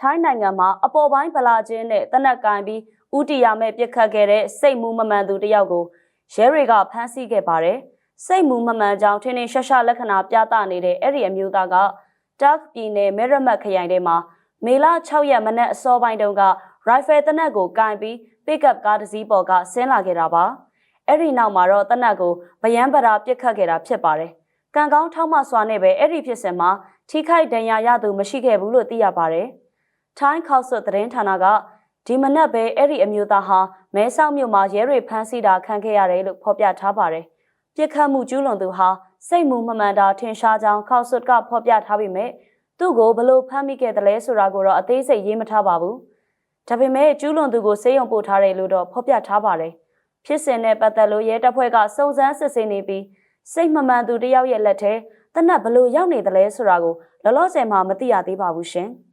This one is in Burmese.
ထိုင်းနိုင်ငံမှာအပေါ်ပိုင်းဗလာချင်းနဲ့တနက်ကင်ပြီးဥတီယာမဲ့ပြစ်ခတ်ခဲ့တဲ့စိတ်မူးမမှန်သူတစ်ယောက်ကိုရဲတွေကဖမ်းဆီးခဲ့ပါတယ်။စိတ်မူးမမှန်ကြောင်းထင်းထင်းရှားရှားလက္ခဏာပြသနေတဲ့အဲ့ဒီအမျိုးသားကတက်ပြည်နယ်မဲရမတ်ခရိုင်ထဲမှာမေလ6ရက်မနက်အစောပိုင်းတုန်းကရိုင်ဖယ်တနက်ကိုကင်ပြီးပစ်ကပ်ကားတစ်စီးပေါ်ကဆင်းလာခဲ့တာပါ။အဲ့ဒီနောက်မှာတော့တနက်ကိုဗယံပရာပြစ်ခတ်ခဲ့တာဖြစ်ပါတယ်။ကံကောင်းထောက်မစွာနဲ့ပဲအဲ့ဒီဖြစ်စဉ်မှာထိခိုက်ဒဏ်ရာရသူမရှိခဲ့ဘူးလို့သိရပါတယ်။ ထိုင်းခေါက်ဆွတ်သတင်းဌာနကဒီမနက်ပဲအဲ့ဒီအမျိုးသားဟာမဲဆောက်မြို့မှာရဲတွေဖမ်းဆီးတာခံခဲ့ရတယ်လို့ဖော်ပြထားပါတယ်။ပြစ်ခတ်မှုကျူးလွန်သူဟာစိတ်မူမမှန်တာထင်ရှားကြောင်းခေါက်ဆွတ်ကဖော်ပြထားပေမဲ့သူ့ကိုဘလို့ဖမ်းမိခဲ့တယ်လဲဆိုတာကိုတော့အသေးစိတ်ရေးမထားပါဘူး။ဒါပေမဲ့ကျူးလွန်သူကိုစေယုံပို့ထားတယ်လို့တော့ဖော်ပြထားပါတယ်။ဖြစ်စဉ်နဲ့ပတ်သက်လို့ရဲတပ်ဖွဲ့ကစုံစမ်းစစ်ဆေးနေပြီးစိတ်မမှန်သူတယောက်ရဲ့လက်ထဲတနက်ဘလို့ရောက်နေတယ်လဲဆိုတာကိုလောလောဆယ်မှမသိရသေးပါဘူးရှင်။